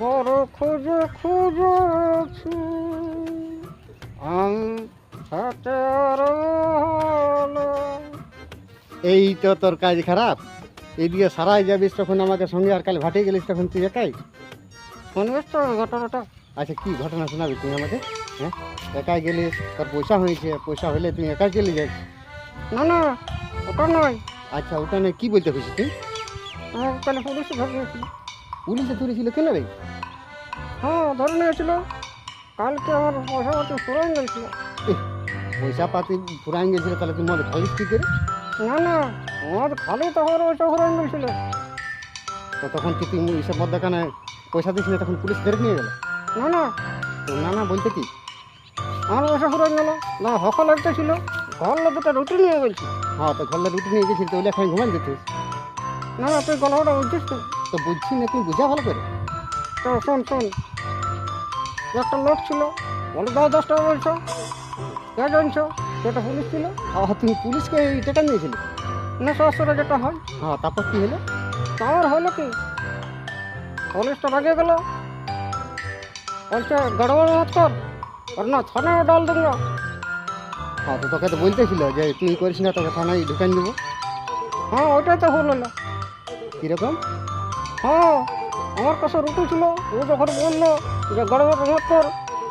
বড় খুঁজে খুঁজেছি। আমি হাতে এই তো তোর কাজ খারাপ। এইদিকে সারাই যাবিস তখন আমাকে সঙ্গে আর কাল ভাটে গেলিস তখন তুই একাই? শুনবিস তো ঘটনাটা? আচ্ছা কি ঘটনা শোনাবি তুই আমাকে? হ্যাঁ? একাই গেলিস তোর পয়সা হয়েছে পয়সা হলে তুই একাই চলে যাস না না ওটা নয়। আচ্ছা ওটা নয় কি বলতে খুশি তুই? তাহলে কালে পুলিশে নিয়েছিল পুলিশে ধরেছিল কেন রে হ্যাঁ ধরে নিয়েছিল। কালকে আমার পয়সা পাতি ফুরাই গেছিল। পয়সা পাতি ফুরাই গেছিল তাহলে তুই মদ খাইস কি করে? না না আমার খালি তো আমার পয়সা ফুরাই গেছিল। তো তখন কি তুই এইসব মদ দোকানে পয়সা দিস না তখন পুলিশ ধরে নিয়ে গেল? না না। না না বলতে কি? আমার পয়সা ফুরাই গেল। না হকা একটা ছিল। ঘর লোক দুটো রুটি নিয়ে বলছি হ্যাঁ তো ঘরে রুটি নিয়ে গেছিস তো ওইলে খাই ঘুমান দিতিস। না না তুই গল্পটা বুঝছিস তো তো বুঝছি না তুই বুঝা ভালো করে? তো শোন শোন। একটা লোক ছিল বলে দাও দশ টাকা বলছো। কে জানছো? সেটা পুলিশ ছিল। হ্যাঁ তুমি পুলিশকে এই টাকা নিয়েছিলি? না সরাসরি যেটা হয়। হ্যাঁ তারপর কী হলো? তার হলো কি? পুলিশটা ভাগে গেল। বলছে গড়বড় মত কর। না থানায় ডাল দেবো হ্যাঁ তো তোকে তো বলতেছিল যে তুই করিস না তোকে থানায় ঢুকান দেবো হ্যাঁ ওইটাই তো হলো। না কীরকম? হ্যাঁ আমার কাছে রুটি ছিল, ও যখন বলল যে গরমের মত কর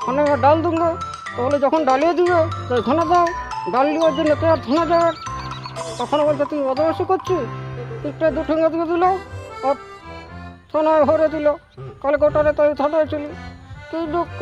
থানায় ডাল দেবো তাহলে যখন ডালিয়ে দিবে, তো এখানে দাও, ডাল দেওয়ার জন্য কে আর থানা যাবে তখন বলছে তুই বদমাসি করছিস পিঠটা দু ঠেঙ্গা দিয়ে দিল, আর থানায় ভরে দিল। কালকে ওটারে তাই থানায় ছিল। কি দুঃখ